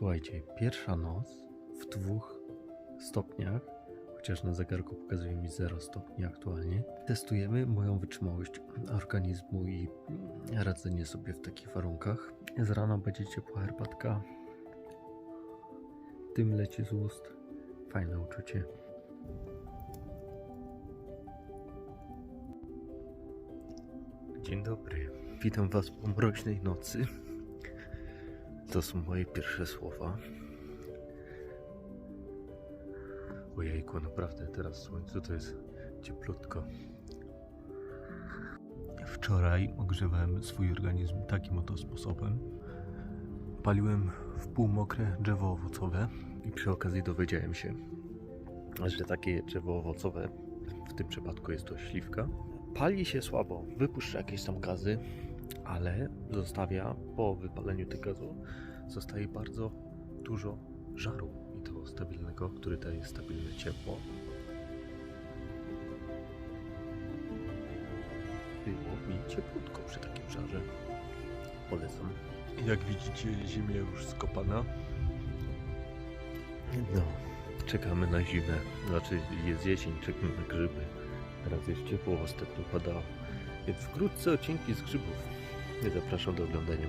Słuchajcie, pierwsza noc w dwóch stopniach, chociaż na zegarku pokazuje mi 0 stopni aktualnie. Testujemy moją wytrzymałość organizmu i radzenie sobie w takich warunkach. Z rana będzie ciepła herbatka. Dym leci z ust. Fajne uczucie. Dzień dobry. Witam Was po mroźnej nocy. To są moje pierwsze słowa. Ojejku, naprawdę teraz w słońcu to jest cieplutko. Wczoraj ogrzewałem swój organizm takim oto sposobem. Paliłem w pół mokre drzewo owocowe i przy okazji dowiedziałem się, że takie drzewo owocowe, w tym przypadku jest to śliwka, pali się słabo, wypuszcza jakieś tam gazy, ale zostawia po wypaleniu tych gazów zostaje bardzo dużo żaru i to stabilnego, który daje stabilne ciepło. Było mi cieplutko przy takim żarze. Polecam. Jak widzicie, ziemia już skopana. No, czekamy na zimę. Znaczy jest jesień, czekamy na grzyby. Teraz jest ciepło, ostatnio padało. Więc wkrótce odcinki z grzybów. Zapraszam do oglądania.